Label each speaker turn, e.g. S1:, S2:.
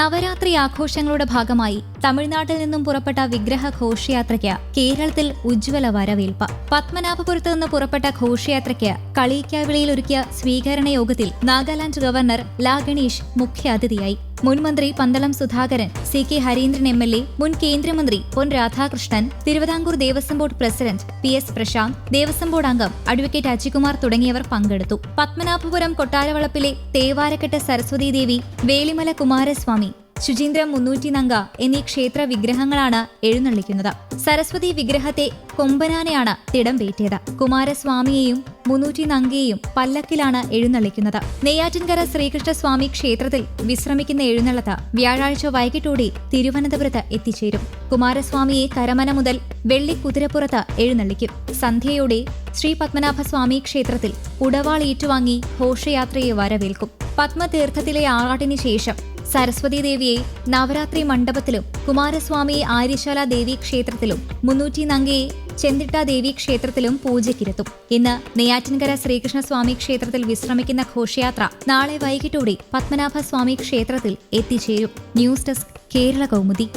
S1: നവരാത്രി ആഘോഷങ്ങളുടെ ഭാഗമായി തമിഴ്നാട്ടിൽ നിന്നും പുറപ്പെട്ട വിഗ്രഹ ഘോഷയാത്രയ്ക്ക് കേരളത്തിൽ ഉജ്ജ്വല വരവേൽപ്പ്. പത്മനാഭപുരത്ത് നിന്ന് പുറപ്പെട്ട ഘോഷയാത്രയ്ക്ക് കളിയിക്കാവിളിയിൽ ഒരുക്കിയ സ്വീകരണ യോഗത്തിൽ നാഗാലാൻഡ് ഗവർണർ ലാ ഗണേഷ് മുഖ്യാതിഥിയായി. മുൻ മന്ത്രി Pandalam Sudhakaran C K Harindran M L A മുൻ കേന്ദ്രമന്ത്രി Pon Radhakrishnan Thiruvithamkoor Devaswom board president P S Prasanth Devaswom board അംഗം അഡ്വക്കേറ്റ് അജികുമാർ തുടങ്ങിയവർ പങ്കെടുത്തു. പത്മനാഭപുരം കൊട്ടാരവളപ്പിലെ തേവാരക്കെട്ട് സരസ്വതി ദേവി വേലിമല കുമാരസ്വാമി ശുചീന്ദ്രം മുന്നൂറ്റി നങ്ക എന്നീ ക്ഷേത്ര വിഗ്രഹങ്ങളാണ് എഴുന്നള്ളിക്കുന്നത്. സരസ്വതി വിഗ്രഹത്തെ കൊമ്പനാനയാണ് തിടം പേറ്റിയത്. കുമാരസ്വാമിയെയും മുന്നൂറ്റി നങ്കയെയും പല്ലക്കിലാണ് എഴുന്നള്ളിക്കുന്നത്. നെയ്യാറ്റിൻകര ശ്രീകൃഷ്ണസ്വാമി ക്ഷേത്രത്തിൽ വിശ്രമിക്കുന്ന എഴുന്നള്ളത്ത് വ്യാഴാഴ്ച വൈകിട്ടോടെ തിരുവനന്തപുരത്ത് എത്തിച്ചേരും. കുമാരസ്വാമിയെ കരമന മുതൽ വെള്ളി കുതിരപ്പുറത്ത് എഴുന്നള്ളിക്കും. സന്ധ്യയോടെ ശ്രീ പത്മനാഭസ്വാമി ക്ഷേത്രത്തിൽ ഉടവാൾ ഏറ്റുവാങ്ങി ഘോഷയാത്രയെ വരവേൽക്കും. പത്മതീർത്ഥത്തിലെ ആറാട്ടിന് ശേഷം സരസ്വതി ദേവിയെ നവരാത്രി മണ്ഡപത്തിലും കുമാരസ്വാമിയെ ആര്യശാല ദേവി ക്ഷേത്രത്തിലും മുന്നൂറ്റി നങ്കയെ ചെന്തിട്ട ദേവി ക്ഷേത്രത്തിലും പൂജയ്ക്കിരുത്തും. ഇന്ന് നെയ്യാറ്റിൻകര ശ്രീകൃഷ്ണസ്വാമി ക്ഷേത്രത്തിൽ വിശ്രമിക്കുന്ന ഘോഷയാത്ര നാളെ വൈകിട്ടോടെ പത്മനാഭസ്വാമി ക്ഷേത്രത്തിൽ എത്തിച്ചേരും. News desk Kerala Kaumudi.